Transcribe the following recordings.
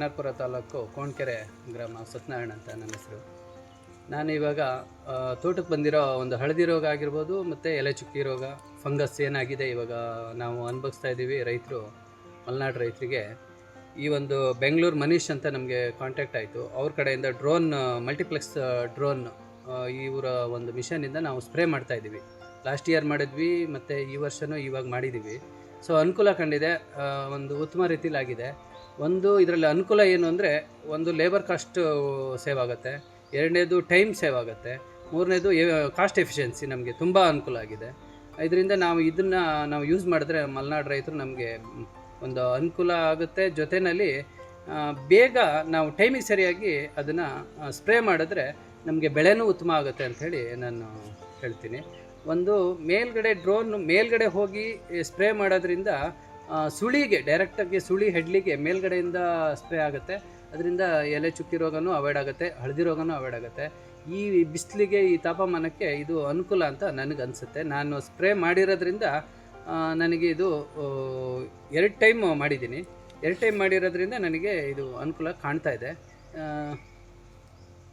ಎನ್.ಆರ್.ಪುರ ತಾಲೂಕು ಕೋಣಕೆರೆ ಗ್ರಾಮ ಸತ್ಯನಾರಾಯಣ ಅಂತ ನನ್ನ ಹೆಸರು. ನಾನು ಇವಾಗ ತೋಟಕ್ಕೆ ಬಂದಿರೋ ಒಂದು ಹಳದಿ ರೋಗ ಆಗಿರ್ಬೋದು, ಮತ್ತು ಎಲೆ ಚುಕ್ಕಿ ರೋಗ, ಫಂಗಸ್ ಏನಾಗಿದೆ ಇವಾಗ ನಾವು ಅನುಭವಿಸ್ತಾ ಇದ್ದೀವಿ ರೈತರು, ಮಲೆನಾಡು ರೈತರಿಗೆ. ಈ ಒಂದು ಬೆಂಗಳೂರು ಮನೀಶ್ ಅಂತ ನಮಗೆ ಕಾಂಟ್ಯಾಕ್ಟ್ ಆಯಿತು. ಅವ್ರ ಕಡೆಯಿಂದ ಡ್ರೋನ್, ಮಲ್ಟಿಪ್ಲೆಕ್ಸ್ ಡ್ರೋನ್ ಇವರ ಒಂದು ಮಿಷನಿಂದ ನಾವು ಸ್ಪ್ರೇ ಮಾಡ್ತಾ ಇದ್ದೀವಿ. ಲಾಸ್ಟ್ ಇಯರ್ ಮಾಡಿದ್ವಿ, ಮತ್ತು ಈ ವರ್ಷವೂ ಇವಾಗ ಮಾಡಿದ್ದೀವಿ. ಸೊ, ಅನುಕೂಲ ಕಂಡಿದೆ ಒಂದು ಉತ್ತಮ ರೀತಿಲಿ ಆಗಿದೆ ಒಂದು ಇದರಲ್ಲಿ ಅನುಕೂಲ ಏನು ಅಂದರೆ ಒಂದು ಲೇಬರ್ ಕಾಸ್ಟ್ ಸೇವ್ ಆಗುತ್ತೆ, ಎರಡನೇದು ಟೈಮ್ ಸೇವ್ ಆಗುತ್ತೆ, ಮೂರನೇದು ಕಾಸ್ಟ್ ಎಫಿಷಿಯನ್ಸಿ ನಮಗೆ ತುಂಬ ಅನುಕೂಲ ಆಗಿದೆ. ಇದರಿಂದ ನಾವು ಇದನ್ನು ನಾವು ಯೂಸ್ ಮಾಡಿದ್ರೆ ಮಲೆನಾಡು ರೈತರು ನಮಗೆ ಒಂದು ಅನುಕೂಲ ಆಗುತ್ತೆ. ಜೊತೆಯಲ್ಲಿ ಬೇಗ ನಾವು ಟೈಮಿಗೆ ಸರಿಯಾಗಿ ಅದನ್ನು ಸ್ಪ್ರೇ ಮಾಡಿದ್ರೆ ನಮಗೆ ಬೆಳೆನೂ ಉತ್ತಮ ಆಗುತ್ತೆ ಅಂಥೇಳಿ ನಾನು ಹೇಳ್ತೀನಿ. ಒಂದು ಮೇಲ್ಗಡೆ ಡ್ರೋನ್ ಮೇಲ್ಗಡೆ ಹೋಗಿ ಸ್ಪ್ರೇ ಮಾಡೋದ್ರಿಂದ ಸುಳಿಗೆ ಡೈರೆಕ್ಟಾಗಿ ಸುಳಿ ಹೆಡ್ಲಿಗೆ ಮೇಲ್ಗಡೆಯಿಂದ ಸ್ಪ್ರೇ ಆಗುತ್ತೆ. ಅದರಿಂದ ಎಲೆ ಚುಕ್ಕಿ ರೋಗನೂ ಅವಾಯ್ಡ್ ಆಗುತ್ತೆ, ಹಳದಿ ರೋಗನೂ ಅವಾಯ್ಡ್ ಆಗುತ್ತೆ. ಈ ಬಿಸಿಲಿಗೆ, ಈ ತಾಪಮಾನಕ್ಕೆ ಇದು ಅನುಕೂಲ ಅಂತ ನನಗೆ ಅನಿಸುತ್ತೆ. ನಾನು ಸ್ಪ್ರೇ ಮಾಡಿರೋದ್ರಿಂದ ನನಗೆ ಇದು ಎರಡು ಟೈಮ್ ಮಾಡಿದ್ದೀನಿ. ಎರಡು ಟೈಮ್ ಮಾಡಿರೋದ್ರಿಂದ ನನಗೆ ಇದು ಅನುಕೂಲ ಕಾಣ್ತಾ ಇದೆ.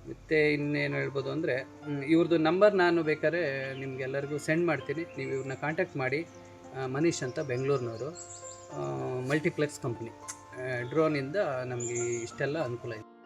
ಮತ್ತು ಇನ್ನೇನು ಹೇಳ್ಬೋದು ಅಂದರೆ ಇವ್ರದ್ದು ನಂಬರ್ ನಾನು ಬೇಕಾದ್ರೆ ನಿಮ್ಗೆಲ್ಲರಿಗೂ ಸೆಂಡ್ ಮಾಡ್ತೀನಿ. ನೀವು ಇವ್ರನ್ನ ಕಾಂಟ್ಯಾಕ್ಟ್ ಮಾಡಿ. ಮನೀಶ್ ಅಂತ ಬೆಂಗಳೂರಿನವರು. Multiplex company. ಡ್ರೋನಿಂದ ನಮಗೆ ಇಷ್ಟೆಲ್ಲ ಅನುಕೂಲ ಇದೆ